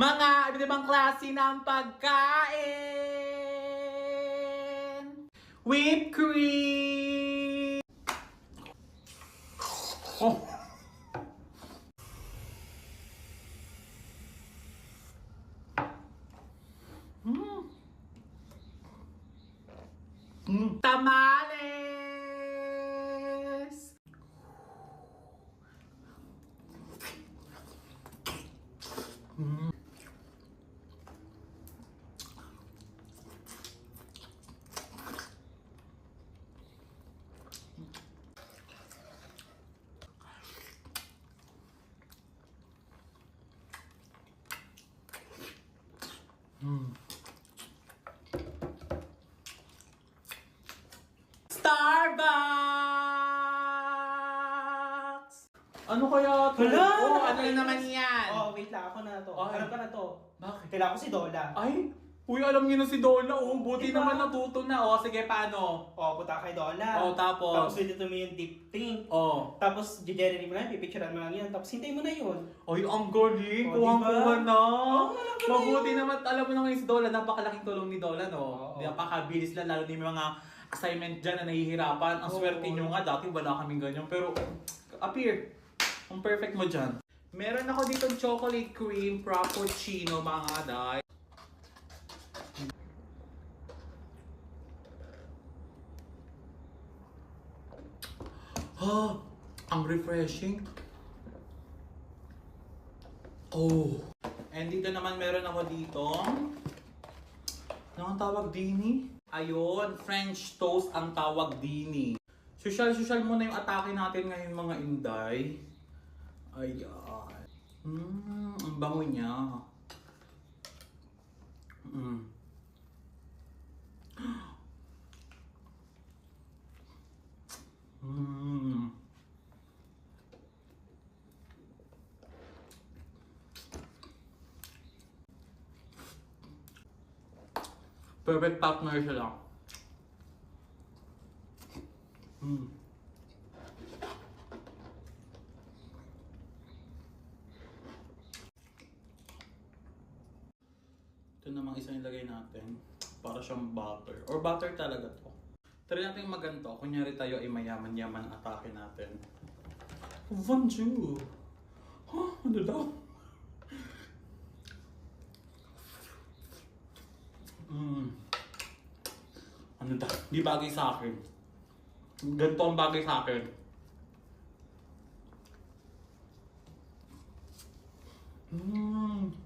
Mga iba't ibang klase ng pagkain. Whipped cream. Oh. Mm. Tamales. Mm. Starbucks! Ano kaya to? Hala! Oh, ano na naman yan? Oh, wait lang. Ako na to. Ay. Alam ka na to. Bakit? Kailangan ko si Dola. Ay, uy, alam niyo na si Dola. Oh, buti Diba? naman natuto na. Oh, sige, paano? Oh, punta ka kay Dola. Oh, tapos? Tapos dito mo yung deep think. Oh. Tapos, generate mo na, pipicturean mo lang yan. Tapos, hintayin mo na yun. Ay, ang galing. Oh, Kuhang-kuha diba? na. Oh, alam ko na Mabuti naman, alam mo na ngayon si Dola, napakalaking tulong ni Dola, no? Oo. Napakabilis lang, lalo na yung mga assignment dyan na nahihirapan. Ang Oo. swerte nyo nga, dati wala kaming ganyan. Pero, appear. Ang perfect mo dyan. Meron ako dito chocolate cream frappuccino, mga day. Ah, ang refreshing. Oh. And dito naman meron ako dito. Ano tawag dini? Ayun, French toast ang tawag dini. Social-social muna yung atake natin ngayon mga inday. Ayan. Hmm, ang bango niya. Hmm. Perfect partner sila. Hmm. Ito namang isa nilagay natin. Para siyang butter. Or butter talaga to. Try natin maganto. Kunyari tayo ay mayaman-yaman ang atake natin. Bonjour! Huh? Ano daw? Mm. Daw? Di bagay sa akin. Ganito ang bagay sa akin. Mm.